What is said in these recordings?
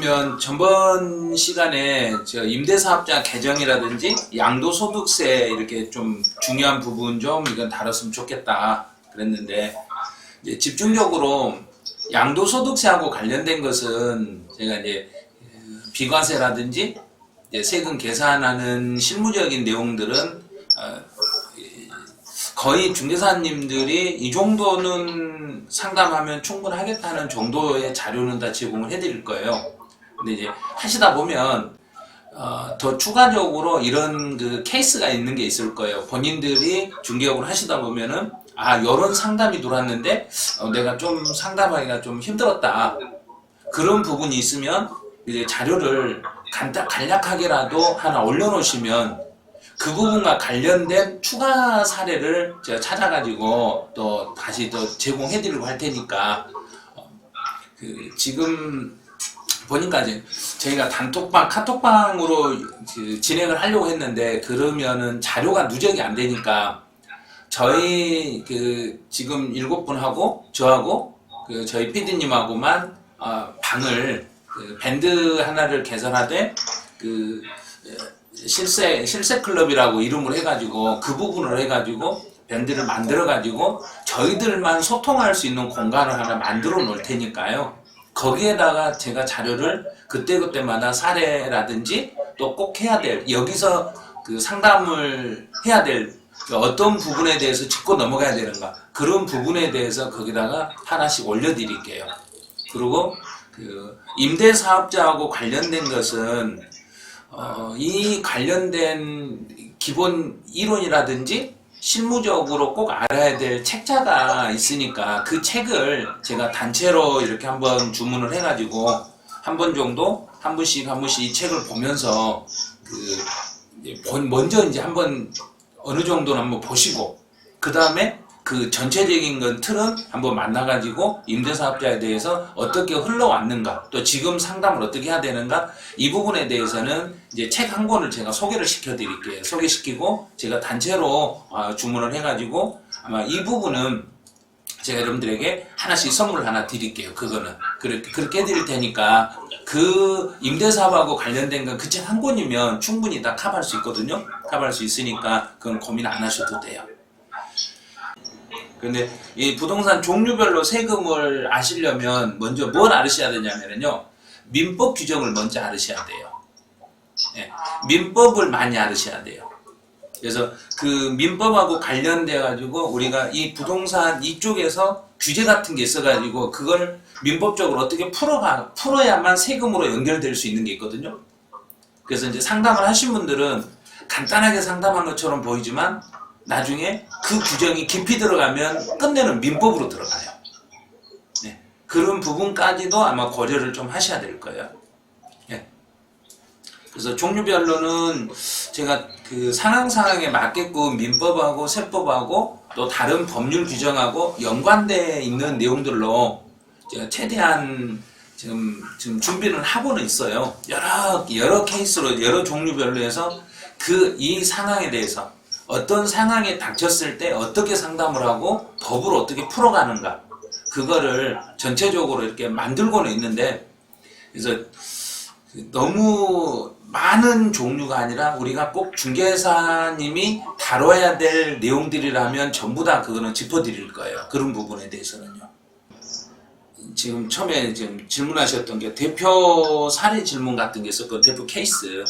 그러면 전번 시간에 저 임대사업자 개정이라든지 양도소득세 이렇게 좀 중요한 부분 좀 이건 다뤘으면 좋겠다 그랬는데 이제 집중적으로 양도소득세하고 관련된 것은 제가 이제 그 비과세라든지 이제 세금 계산하는 실무적인 내용들은 어, 이- 거의 중개사님들이 이 정도는 상담하면 충분하겠다는 정도의 자료는 다 제공을 해드릴 거예요. 근데 이제 하시다 보면 어, 더 추가적으로 이런 그 케이스가 있는 게 있을 거예요. 본인들이 중개업을 하시다 보면은 아 이런 상담이 들어왔는데 어, 내가 좀 상담하기가 좀 힘들었다. 그런 부분이 있으면 이제 자료를 간단 간략하게라도 하나 올려놓으시면 그 부분과 관련된 추가 사례를 제가 찾아가지고 또 다시 또 제공해드리고 할 테니까 어, 그 지금 보니까 이제 저희가 단톡방, 카톡방으로 그 진행을 하려고 했는데 그러면은 자료가 누적이 안 되니까 저희 그 지금 일곱 분하고 저하고 그 저희 PD님하고만 어, 방을 그 밴드 하나를 개설하되 그 어, 실세 실세 클럽이라고 이름을 해가지고 그 부분을 해가지고 밴드를 만들어 가지고 저희들만 소통할 수 있는 공간을 하나 만들어 놓을 테니까요. 거기에다가 제가 자료를 그때그때마다 사례라든지 또 꼭 해야 될 여기서 그 상담을 해야 될그 어떤 부분에 대해서 짚고 넘어가야 되는가 그런 부분에 대해서 거기다가 하나씩 올려드릴게요. 그리고 그 임대 사업자하고 관련된 것은 어, 이 관련된 기본 이론이라든지 실무적으로 꼭 알아야 될 책자가 있으니까 그 책을 제가 단체로 이렇게 한번 주문을 해가지고 한 번 정도 한 분씩 한 분씩 이 책을 보면서 그 먼저 이제 한번 어느 정도는 한번 보시고 그 다음에 그 전체적인 건 틀은 한번 만나가지고 임대사업자에 대해서 어떻게 흘러왔는가 또 지금 상담을 어떻게 해야 되는가 이 부분에 대해서는 이제 책 한 권을 제가 소개를 시켜드릴게요. 소개시키고 제가 단체로 아, 주문을 해가지고 아마 이 부분은 제가 여러분들에게 하나씩 선물 하나 드릴게요. 그거는. 그렇게 그렇게 해드릴 테니까 그 임대사업하고 관련된 건 그 책 한 권이면 충분히 다 커버할 수 있거든요. 커버할 수 있으니까 그건 고민 안 하셔도 돼요 근데 이 부동산 종류별로 세금을 아시려면 먼저 뭘 알으셔야 되냐면요. 민법 규정을 먼저 알으셔야 돼요. 예, 민법을 많이 알으셔야 돼요. 그래서 그 민법하고 관련돼 가지고 우리가 이 부동산 이쪽에서 규제 같은 게 있어 가지고 그걸 민법적으로 어떻게 풀어가 풀어야만 세금으로 연결될 수 있는 게 있거든요. 그래서 이제 상담을 하신 분들은 간단하게 상담한 것처럼 보이지만 나중에 그 규정이 깊이 들어가면 끝내는 민법으로 들어가요. 네. 그런 부분까지도 아마 고려를 좀 하셔야 될 거예요. 예. 그래서 종류별로는 제가 그 상황 상황에 맞게끔 민법하고 세법하고 또 다른 법률 규정하고 연관돼 있는 내용들로 제가 최대한 지금 지금 준비를 하고는 있어요. 여러 여러 케이스로 여러 종류별로 해서 그 이 상황에 대해서 어떤 상황에 닥쳤을 때 어떻게 상담을 하고 법을 어떻게 풀어가는가 그거를 전체적으로 이렇게 만들고는 있는데 그래서 너무 많은 종류가 아니라 우리가 꼭 중개사님이 다뤄야 될 내용들이라면 전부 다 그거는 짚어드릴 거예요. 그런 부분에 대해서는요. 지금 처음에 지금 질문하셨던 게 대표 사례 질문 같은 게 있었고 대표 케이스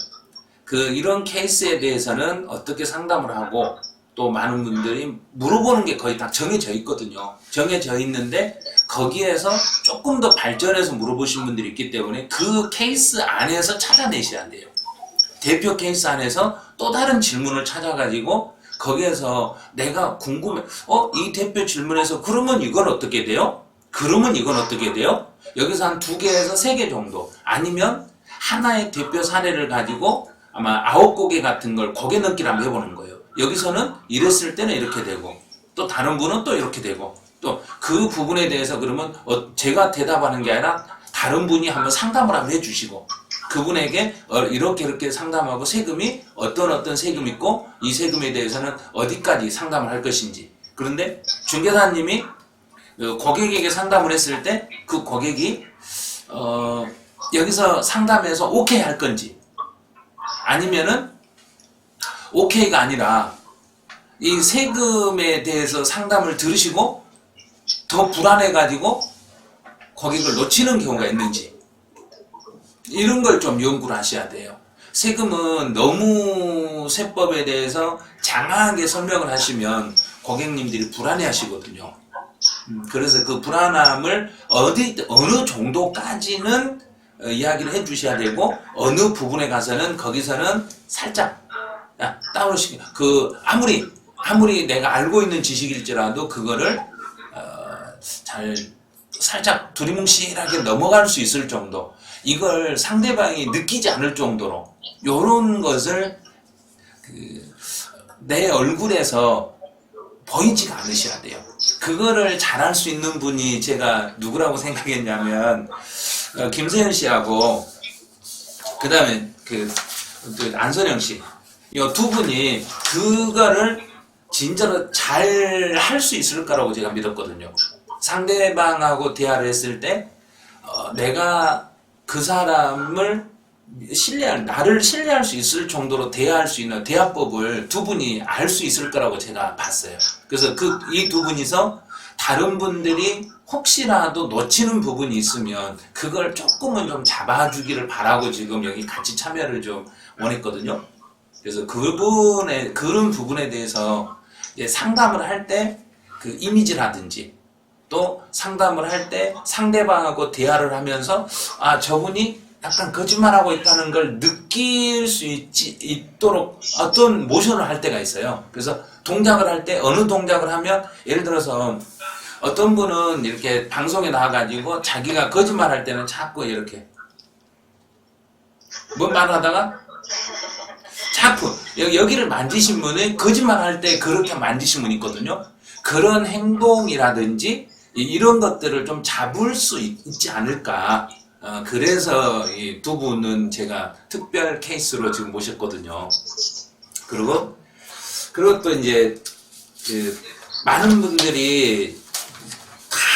그 이런 케이스에 대해서는 어떻게 상담을 하고 또 많은 분들이 물어보는 게 거의 다 정해져 있거든요. 정해져 있는데 거기에서 조금 더 발전해서 물어보신 분들이 있기 때문에 그 케이스 안에서 찾아내셔야 돼요. 대표 케이스 안에서 또 다른 질문을 찾아가지고 거기에서 내가 궁금해. 어, 이 대표 질문에서 그러면 이건 어떻게 돼요? 그러면 이건 어떻게 돼요? 여기서 한 두 개에서 세 개 정도. 아니면 하나의 대표 사례를 가지고 아마 아홉 고개 같은 걸 고개 넘기를 한번 해보는 거예요. 여기서는 이랬을 때는 이렇게 되고 또 다른 분은 또 이렇게 되고 또 그 부분에 대해서 그러면 어, 제가 대답하는 게 아니라 다른 분이 한번 상담을 한번 해주시고 그분에게 어, 이렇게 이렇게 상담하고 세금이 어떤 어떤 세금이 있고 이 세금에 대해서는 어디까지 상담을 할 것인지 그런데 중개사님이 어, 고객에게 상담을 했을 때 그 고객이 어, 여기서 상담해서 오케이 할 건지 아니면은 오케이가 아니라 이 세금에 대해서 상담을 들으시고 더 불안해 가지고 고객을 놓치는 경우가 있는지 이런 걸 좀 연구를 하셔야 돼요. 세금은 너무 세법에 대해서 장황하게 설명을 하시면 고객님들이 불안해 하시거든요. 음, 그래서 그 불안함을 어디, 어느 정도까지는 어, 이야기를 해 주셔야 되고, 어느 부분에 가서는 거기서는 살짝, 야, 다운시키, 그, 아무리, 아무리 내가 알고 있는 지식일지라도 그거를, 어, 잘, 살짝 두리뭉실하게 넘어갈 수 있을 정도, 이걸 상대방이 느끼지 않을 정도로, 요런 것을, 그, 내 얼굴에서 보이지가 않으셔야 돼요. 그거를 잘할 수 있는 분이 제가 누구라고 생각했냐면 어, 김세현 씨하고 그 다음에 그, 그 안선영 씨. 이 두 분이 그거를 진짜로 잘 할 수 있을 거라고 제가 믿었거든요. 상대방하고 대화를 했을 때 어, 내가 그 사람을 신뢰할 나를 신뢰할 수 있을 정도로 대화할 수 있는 대화법을 두 분이 알 수 있을 거라고 제가 봤어요. 그래서 그 이 두 분이서 다른 분들이 혹시라도 놓치는 부분이 있으면 그걸 조금은 좀 잡아주기를 바라고 지금 여기 같이 참여를 좀 원했거든요. 그래서 그분의 그런 부분에 대해서 상담을 할 때 그 이미지라든지 또 상담을 할 때 상대방하고 대화를 하면서 아 저분이 약간 거짓말하고 있다는 걸 느낄 수 있지, 있도록 어떤 모션을 할 때가 있어요. 그래서 동작을 할 때 어느 동작을 하면 예를 들어서 어떤 분은 이렇게 방송에 나와가지고 자기가 거짓말 할 때는 자꾸 이렇게 뭔 말을 하다가 자꾸 여기, 여기를 만지신 분은 거짓말 할 때 그렇게 만지신 분 있거든요. 그런 행동이라든지 이- 이런 것들을 좀 잡을 수 있, 지 않을까. 어, 그래서 이 두 분은 제가 특별 케이스로 지금 모셨거든요. 그리고 그리고 또 이제 그 많은 분들이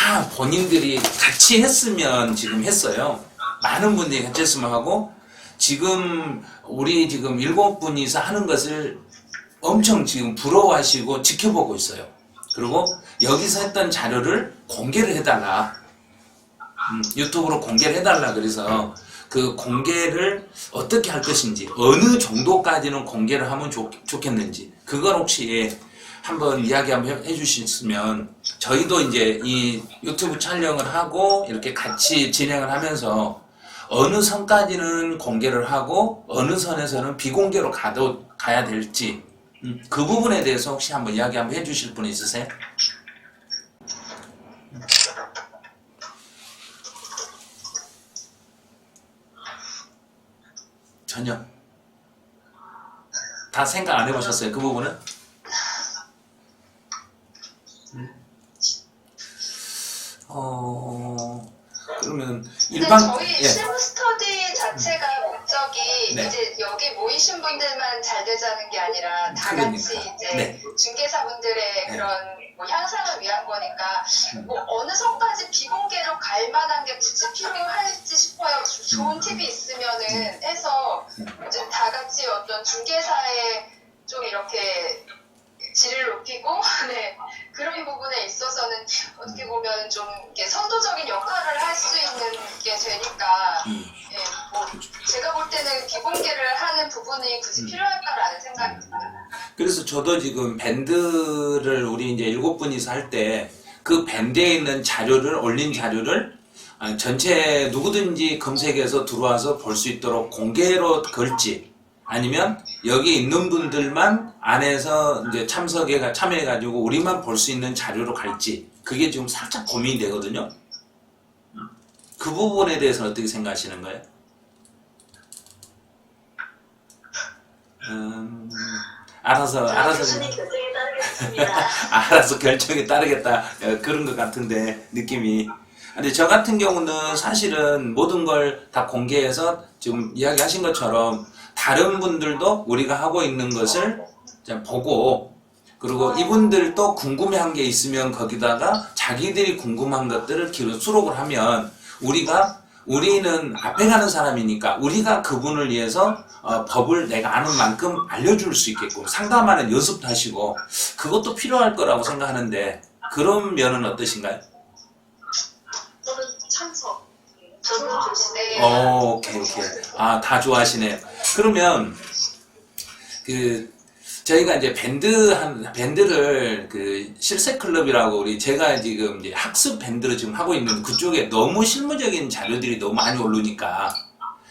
다 본인들이 같이 했으면 지금 했어요. 많은 분들이 같이 했으면 하고 지금 우리 지금 일곱 분이서 하는 것을 엄청 지금 부러워하시고 지켜보고 있어요. 그리고 여기서 했던 자료를 공개를 해달라. 음, 유튜브로 공개를 해달라. 그래서 그 공개를 어떻게 할 것인지, 어느 정도까지는 공개를 하면 좋, 좋겠는지, 그걸 혹시 한번 이야기 한번 해- 해주셨으면, 저희도 이제 이 유튜브 촬영을 하고, 이렇게 같이 진행을 하면서, 어느 선까지는 공개를 하고, 어느 선에서는 비공개로 가도, 가야 될지, 음, 그 부분에 대해서 혹시 한번 이야기 한번 해주실 분 있으세요? 전혀. 다 생각 안 해보셨어요, 그 부분은? 음. 어, 그러면 일반, 저희 예, 실무 스터디 자체가 목적이 네. 이제 여기 모이신 분들만 잘 되자는 게 아니라 다 그러니까. 같이 이제 네. 중개사분들의 네. 그런 뭐 향상을 위한 거니까 음. 뭐 어느 선까지 비공개로 갈 만한 게 굳이 필요할지 싶어요. 조- 좋은 음. 팁이 있으면은 해서 이제 다 같이 어떤 중개사 저도 지금 밴드를 우리 이제 일곱 분이서 할 때 그 밴드에 있는 자료를 올린 자료를 아, 전체 누구든지 검색해서 들어와서 볼 수 있도록 공개로 걸지 아니면 여기 있는 분들만 안에서 이제 참석해 참여해 가지고 우리만 볼 수 있는 자료로 갈지 그게 지금 살짝 고민이 되거든요. 그 부분에 대해서 어떻게 생각하시는 거예요? 음, 알아서 알아서 교수님 결정에 따르겠습니다. 알아서 결정에 따르겠다. 어, 그런 것 같은데 느낌이. 근데 저 같은 경우는 사실은 모든 걸 다 공개해서 지금 이야기하신 것처럼 다른 분들도 우리가 하고 있는 것을 보고 그리고 이분들도 궁금해한 게 있으면 거기다가 자기들이 궁금한 것들을 기록 수록을 하면 우리가 우리는 앞에 가는 사람이니까 우리가 그분을 위해서 어, 법을 내가 아는 만큼 알려줄 수 있게끔 상담하는 연습도 하시고 그것도 필요할 거라고 생각하는데 그런 면은 어떠신가요? 저는 찬성. 저도 좋습니다. 네. 어, 오케이, 오케이. 아, 다 좋아하시네. 그러면, 그, 저희가 이제 밴드 한, 밴드를 그 실세 클럽이라고 우리 제가 지금 이제 학습 밴드를 지금 하고 있는 그쪽에 너무 실무적인 자료들이 너무 많이 오르니까.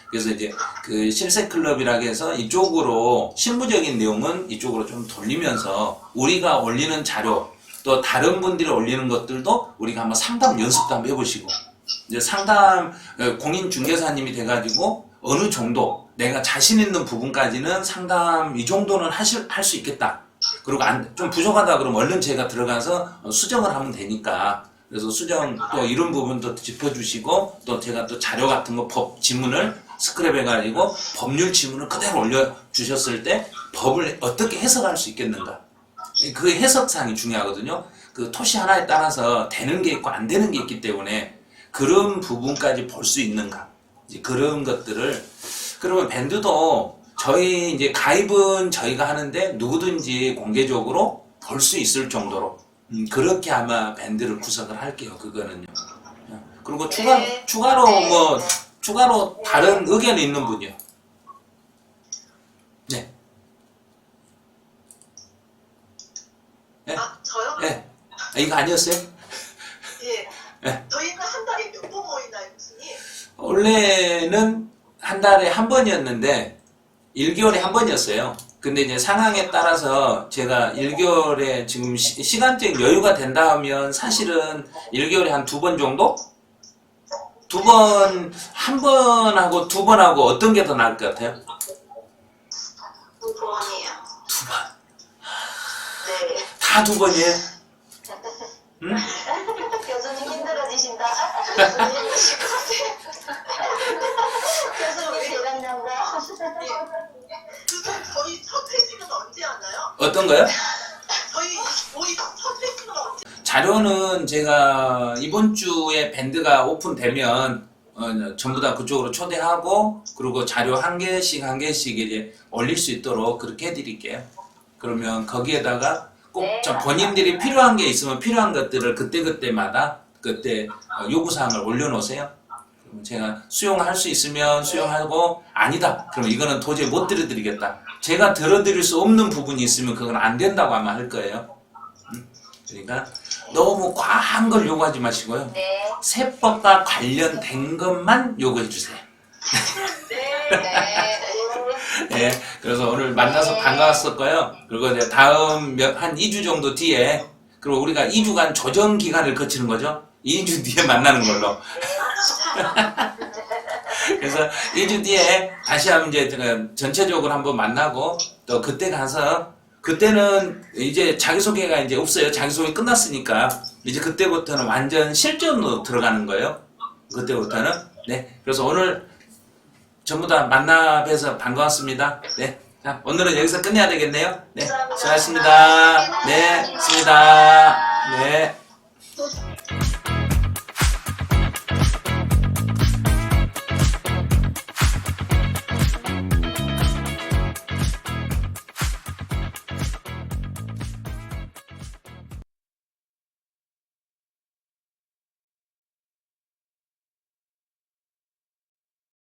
그래서 이제 그 실세 클럽이라고 해서 이쪽으로 실무적인 내용은 이쪽으로 좀 돌리면서 우리가 올리는 자료 또 다른 분들이 올리는 것들도 우리가 한번 상담 연습도 한번 해보시고. 이제 상담 어, 공인 중개사님이 돼가지고 어느 정도 내가 자신 있는 부분까지는 상담 이 정도는 하실 할 수 있겠다. 그리고 안, 좀 부족하다 그러면 얼른 제가 들어가서 어, 수정을 하면 되니까 그래서 수정 또 이런 부분도 짚어주시고 또 제가 또 자료 같은 거 법 지문을 스크랩 해 가지고 법률 지문을 그대로 올려 주셨을 때 법을 어떻게 해석할 수 있겠는가 그 해석상이 중요하거든요. 그 토시 하나에 따라서 되는 게 있고 안 되는 게 있기 때문에 그런 부분까지 볼 수 있는가 그런 것들을 그러면 밴드도 저희 이제 가입은 저희가 하는데 누구든지 공개적으로 볼 수 있을 정도로 음, 그렇게 아마 밴드를 구성을 할게요. 그거는요. 그리고 추가 네. 추가로 네. 뭐 추가로 다른 의견 이 있는 분이요. 네. 네. 아, 저요? 네. 아, 이거 아니었어요? 예. 네. 저희는 한 달에 몇 번 모이나요, 교수님? 원래는 한 달에 한 번이었는데 1개월에 한 번이었어요. 근데 이제 상황에 따라서 제가 1개월에 지금 시, 간적 여유가 된다 하면 사실은 1개월에 한 두 번 정도? 두 번, 한 번 하고 두 번 하고 어떤 게 더 나을 것 같아요? 두 번이요. 두 번. 네. 다 두 번이에요? 응? 교수님 힘들어지신다. 교수님 교수님 대단한가? 교수님, 저희 첫 회식은 언제 하나요? 어떤 거요? 저희? 자료는 제가 이번 주에 밴드가 오픈되면 어, 전부 다 그쪽으로 초대하고 그리고 자료 한 개씩 한 개씩 이제 올릴 수 있도록 그렇게 해드릴게요. 그러면 거기에다가 꼭 네, 저 본인들이 필요한 게 있으면 필요한 것들을 그때 그때마다 그때 어, 요구 사항을 올려놓으세요. 제가 수용할 수 있으면 수용하고 아니다. 그럼 이거는 도저히 못 들어드리겠다. 제가 들어드릴 수 없는 부분이 있으면 그건 안 된다고 아마 할 거예요. 음? 그러니까 너무 과한 걸 요구하지 마시고요. 네. 세법과 관련된 것만 요구해 주세요. 네. 네. 예, 그래서 오늘 만나서 반가웠었고요. 그리고 이제 다음 몇, 한 2주 정도 뒤에, 그리고 우리가 2주간 조정 기간을 거치는 거죠. 2주 뒤에 만나는 걸로. 그래서 2주 뒤에 다시 한번 이제 제가 전체적으로 한번 만나고, 또 그때 가서, 그때는 이제 자기소개가 이제 없어요. 자기소개 끝났으니까. 이제 그때부터는 완전 실전으로 들어가는 거예요. 그때부터는. 네. 그래서 오늘 전부 다 만나 뵈서 반가웠습니다. 네. 자, 오늘은 여기서 끝내야 되겠네요. 네. 수고하셨습니다. 네. 수고하셨습니다. 네. 네.